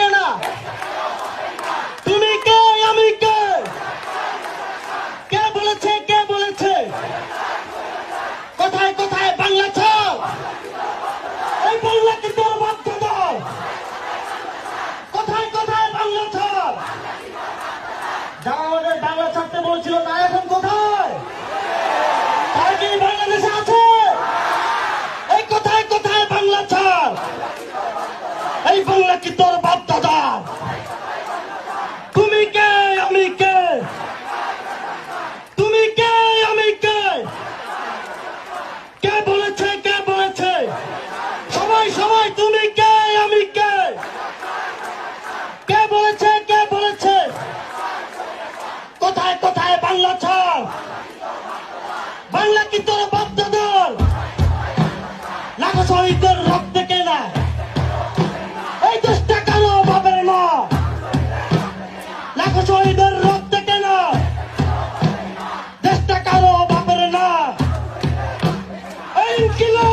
কেনা? তুমি কে? আমি কে? কে বলেছে? কে বলেছে? কোথায় কোথায়? বাংলা ছাড়! এই বাংলা কি তোর বাধ্য দল কোথায় কোথায়? বাংলা ছাড়! যারা আমাদের বাংলা ছাড়তে বলছিল, তারা এখন কোথায়? এই বাংলা কি তোর বাপ দাদা? তুমি কে, আমি কে? তুমি কে, আমি কে? কে বলেছে কে বলেছে? সবাই সবাই, তুমি কে, আমি কে? কে বলেছে কে বলেছে? কোথায় কোথায় বাংলা ছাড়? বাংলা কি তোর বাপ দাদার? লাখো রক্তে শহীদের রক্ত কেনা দেশটা কারও বাপের না এই কিলো